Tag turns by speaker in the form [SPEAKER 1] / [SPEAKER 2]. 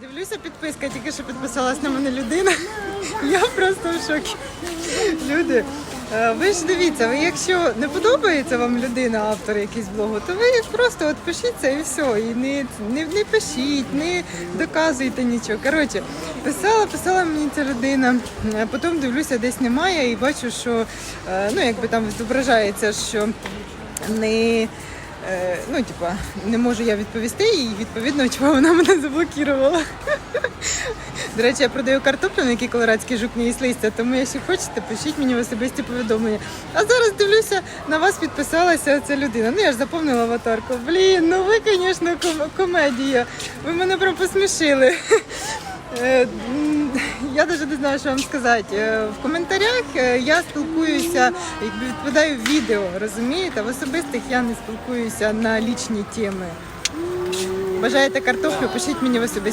[SPEAKER 1] Дивлюся, підписка, тільки що підписалась на мене людина. Я просто в шокі. Люди, е, ви ж дивіться, ви якщо не подобається вам людина, автор якийсь блогу, то ви просто от пишіть це і все. І не, не, не пишіть, не доказуйте нічого. Коротше, писала, писала мені ця людина. Е, Потім дивлюся, десь немає, і бачу, що е, ну, якби там зображається, що не. Е, ну, типа, не можу я відповісти, і відповідно, чого вона мене заблокувала. До речі, я продаю картоплю, на якій колорадський жук не їсть тому якщо хочете, пишіть мені в особисті повідомлення. А зараз дивлюся, на вас підписалася ця людина. Ну я ж заповнила аватарку. Блін, ну ви, звісно, ком- комедія. Ви мене прям посмішили. Я навіть не знаю, що вам сказати. Е, В коментарях е, я спілкуюся, якби відповідаю відео, розумієте? В особистих я не спілкуюся на лічні теми. Бажаєте картоплю, пишіть мені в особисті